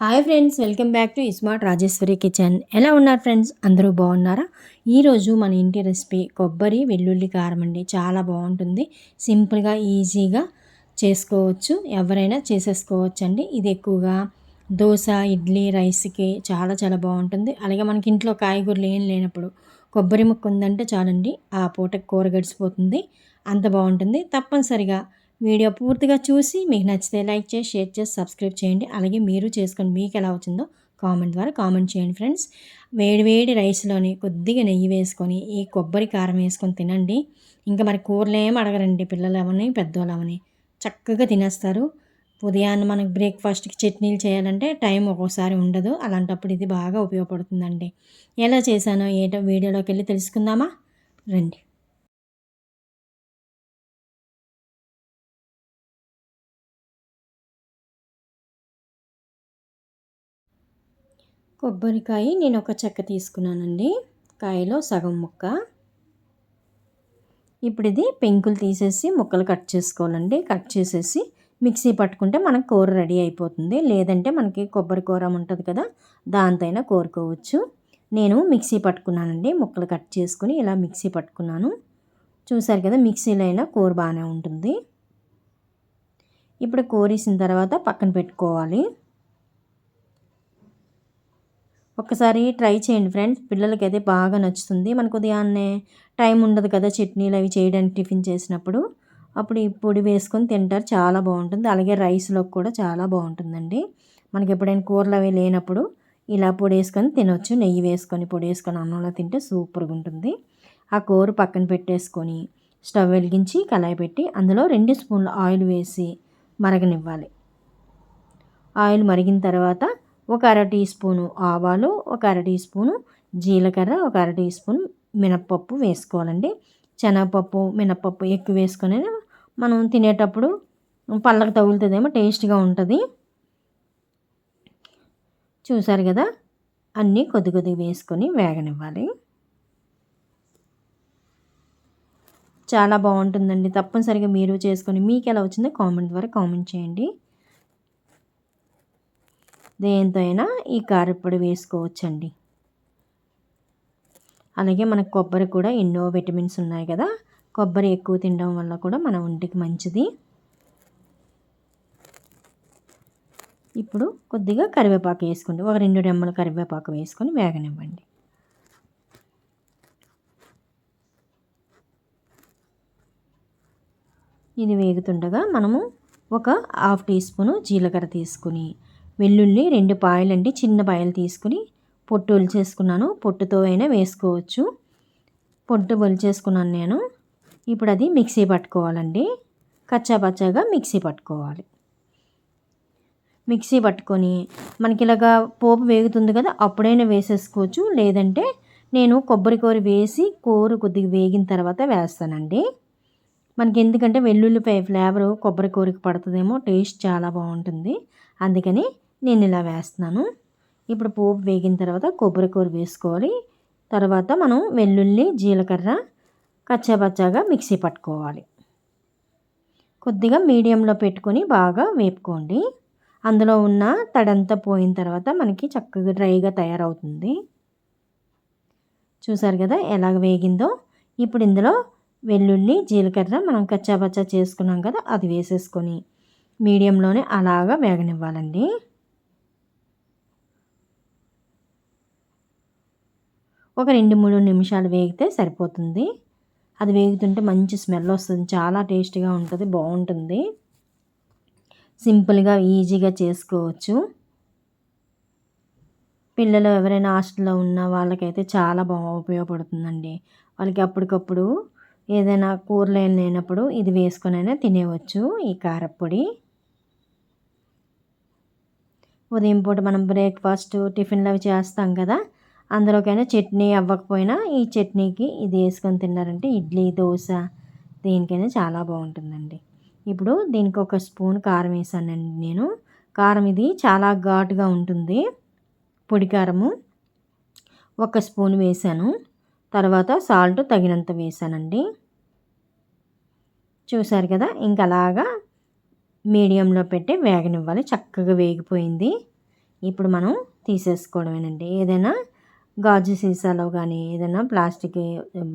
Hi friends welcome back to smart Rajeshwari kitchen. ఎలా ఉన్నారు friends? అందరూ బాగున్నారా? ఈరోజు మన ఇంటి రెసిపీ కొబ్బరి వెల్లుల్లి కారం అండి. చాలా బాగుంటుంది. సింపుల్గా ఈజీగా చేసుకోవచ్చు. ఎవరైనా చేసేసుకోవచ్చు అండి ఇది ఎక్కువగా దోశ ఇడ్లీ రైస్కి చాలా చాలా బాగుంటుంది. అలాగే మనకి ఇంట్లో కాయగూరలు ఏం లేనప్పుడు కొబ్బరి ముక్క ఉందంటే చాలండి ఆ పూటకి కూర గడిచిపోతుంది. అంత బాగుంటుంది. తప్పనిసరిగా వీడియో పూర్తిగా చూసి మీకు నచ్చితే లైక్ చేసి షేర్ చేసి సబ్స్క్రైబ్ చేయండి. అలాగే మీరు చేసుకొని మీకు ఎలా వచ్చిందో కామెంట్ ద్వారా కామెంట్ చేయండి ఫ్రెండ్స్. వేడివేడి రైస్లోని కొద్దిగా నెయ్యి వేసుకొని ఈ కొబ్బరి కారం వేసుకొని తినండి. ఇంకా మరి కూరలేం అడగరండి. పిల్లలు అవని పెద్దవాళ్ళు అవని. చక్కగా తినేస్తారు. ఉదయాన్నే మనకు బ్రేక్ఫాస్ట్కి చట్నీలు చేయాలంటే టైం ఒక్కోసారి ఉండదు. అలాంటప్పుడు ఇది బాగా ఉపయోగపడుతుందండి. ఎలా చేశానో ఏటో వీడియోలోకి వెళ్ళి తెలుసుకుందామా? రండి. కొబ్బరికాయ నేను ఒక చెక్క తీసుకున్నానండి. కాయలో సగం ముక్క. ఇప్పుడు ఇది పెంకులు తీసేసి ముక్కలు కట్ చేసుకోవాలండి. కట్ చేసేసి మిక్సీ పట్టుకుంటే మనకు కూర రెడీ అయిపోతుంది. లేదంటే మనకి కొబ్బరి కూర ఉంటుంది కదా దాంతైనా కోరుకోవచ్చు. నేను మిక్సీ పట్టుకున్నానండి. ముక్కలు కట్ చేసుకుని ఇలా మిక్సీ పట్టుకున్నాను. చూసారు కదా మిక్సీలో అయినా కూర బాగానే ఉంటుంది. ఇప్పుడు కోరేసిన తర్వాత పక్కన పెట్టుకోవాలి. ఒక్కసారి ట్రై చేయండి ఫ్రెండ్స్. పిల్లలకి అయితే బాగా నచ్చుతుంది. మనకు ఉదయాన్నే టైం ఉండదు కదా చట్నీలు అవి చేయడానికి టిఫిన్ చేసినప్పుడు. అప్పుడు ఈ పొడి వేసుకొని తింటారు. చాలా బాగుంటుంది. అలాగే రైస్లోకి కూడా చాలా బాగుంటుందండి. మనకి ఎప్పుడైనా కూరలు అవి లేనప్పుడు ఇలా పొడి వేసుకొని తినొచ్చు. నెయ్యి వేసుకొని పొడి వేసుకొని అన్నంలో తింటే సూపర్గా ఉంటుంది. ఆ కూర పక్కన పెట్టేసుకొని స్టవ్ వెలిగించి కళాయి పెట్టి అందులో రెండు స్పూన్ల ఆయిల్ వేసి మరగనివ్వాలి. ఆయిల్ మరిగిన తర్వాత ఒక అర టీ స్పూను ఆవాలు ఒక అర టీ స్పూను జీలకర్ర ఒక అర టీ స్పూన్ మినప్పప్పు వేసుకోవాలండి. శనగపప్పు మినప్పప్పు ఎక్కువ వేసుకొని మనం తినేటప్పుడు పళ్ళకు తగులుతుందేమో టేస్ట్గా ఉంటుంది. చూసారు కదా? అన్నీ కొద్ది కొద్దిగా వేసుకొని వేగనివ్వాలి. చాలా బాగుంటుందండి. తప్పనిసరిగా మీరు చేసుకొని మీకు ఎలా వచ్చిందో కామెంట్ ద్వారా కామెంట్ చేయండి. దేంతో అయినా ఈ కారపొడి వేసుకోవచ్చండి. అలాగే మనకు కొబ్బరి కూడా ఎన్నో విటమిన్స్ ఉన్నాయి కదా. కొబ్బరి ఎక్కువ తినడం వల్ల కూడా మన ఒంటికి మంచిది. ఇప్పుడు కొద్దిగా కరివేపాకు వేసుకోండి. ఒక రెండు రెమ్మల కరివేపాకు వేసుకొని వేగనివ్వండి. ఇది వేగుతుండగా మనము ఒక హాఫ్ టీ స్పూను జీలకర్ర తీసుకుని వెల్లుల్లి రెండు పాయలండి చిన్న పాయలు తీసుకుని పొట్టు ఒలిచేసుకున్నాను. పొట్టుతో అయినా వేసుకోవచ్చు. పొట్టు ఒలిచేసుకున్నాను నేను. ఇప్పుడు అది మిక్సీ పట్టుకోవాలండి. కచ్చాపచ్చాగా మిక్సీ పట్టుకోవాలి. మిక్సీ పట్టుకొని మనకి ఇలాగా పోపు వేగుతుంది కదా అప్పుడైనా వేసేసుకోవచ్చు. లేదంటే నేను కొబ్బరి కూర వేసి కూర కొద్దిగా వేగిన తర్వాత వేస్తానండి. మనకి ఎందుకంటే వెల్లుల్లిపాయ ఫ్లేవర్ కొబ్బరి కూరకి పడుతుందేమో టేస్ట్ చాలా బాగుంటుంది. అందుకని నేను ఇలా వేస్తున్నాను. ఇప్పుడు పోపు వేగిన తర్వాత కొబ్బరి కూర వేసుకోవాలి. తర్వాత మనం వెల్లుల్లి జీలకర్ర కచ్చాబచ్చాగా మిక్సీ పట్టుకోవాలి. కొద్దిగా మీడియంలో పెట్టుకొని బాగా వేపుకోండి. అందులో ఉన్న తడంతా పోయిన తర్వాత మనకి చక్కగా డ్రైగా తయారవుతుంది. చూసారు కదా ఎలాగ వేగిందో? ఇప్పుడు ఇందులో వెల్లుల్లి జీలకర్ర మనం కచ్చాపచ్చా చేసుకున్నాం కదా అది వేసేసుకొని మీడియంలోనే అలాగా వేగనివ్వాలండి. ఒక రెండు మూడు నిమిషాలు వేగితే సరిపోతుంది. అది వేగుతుంటే మంచి స్మెల్ వస్తుంది. చాలా టేస్టీగా ఉంటుంది బాగుంటుంది. సింపుల్గా ఈజీగా చేసుకోవచ్చు. పిల్లలు ఎవరైనా హాస్టల్లో ఉన్న వాళ్ళకైతే చాలా బాగా ఉపయోగపడుతుందండి. వాళ్ళకి అప్పటికప్పుడు ఏదైనా కూరలు లేనప్పుడు ఇది వేసుకొనైనా తినేవచ్చు ఈ కారపొడి ఉదయం పూట మనం బ్రేక్ఫాస్ట్ టిఫిన్లు అవి చేస్తాం కదా అందులోకైనా చట్నీ అవ్వకపోయినా ఈ చట్నీకి ఇది వేసుకొని తిన్నారంటే ఇడ్లీ దోశ దేనికైనా చాలా బాగుంటుందండి. ఇప్పుడు దీనికి ఒక స్పూన్ కారం వేసానండి నేను. కారం ఇది చాలా ఘాటుగా ఉంటుంది. పొడి కారము ఒక స్పూన్ వేసాను. తర్వాత సాల్ట్ తగినంత వేసానండి. చూసారు కదా ఇంకా అలాగా మీడియంలో పెట్టి వేగనివ్వాలి. చక్కగా వేగిపోయింది. ఇప్పుడు మనం తీసేసుకోవడమేనండి. ఏదైనా గాజు సీసాలో కానీ ఏదైనా ప్లాస్టిక్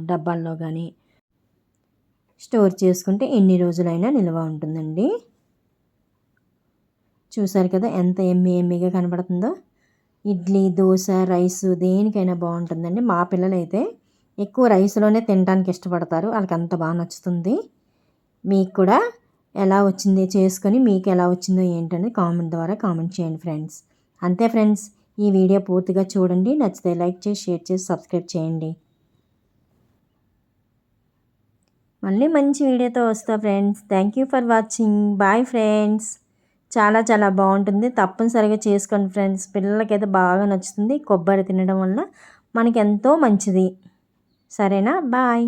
డబ్బాల్లో కానీ స్టోర్ చేసుకుంటే ఎన్ని రోజులైనా నిల్వ ఉంటుందండి. చూసారు కదా ఎంత ఎమ్మి ఎమ్మిగా కనబడుతుందో? ఇడ్లీ దోశ రైస్ దేనికైనా బాగుంటుందండి. మా పిల్లలు అయితే ఎక్కువ రైస్లోనే తినడానికి ఇష్టపడతారు. వాళ్ళకి అంత బాగా నచ్చుతుంది. మీకు కూడా ఎలా వచ్చింది చేసుకొని మీకు ఎలా వచ్చిందో ఏంటని కామెంట్ ద్వారా కామెంట్ చేయండి ఫ్రెండ్స్. అంతే ఫ్రెండ్స్. ఈ వీడియో పూర్తిగా చూడండి. నచ్చితే లైక్ చేసి షేర్ చేసి సబ్స్క్రైబ్ చేయండి. మళ్ళీ మంచి వీడియోతో వస్తా friends. Thank you for watching bye friends చాలా చాలా బాగుంటుంది. తప్పనిసరిగా చేసుకోండి ఫ్రెండ్స్. పిల్లలకైతే బాగా నచ్చుతుంది. కొబ్బరి తినడం వల్ల మనకి ఎంతో మంచిది. సరేనా? బాయ్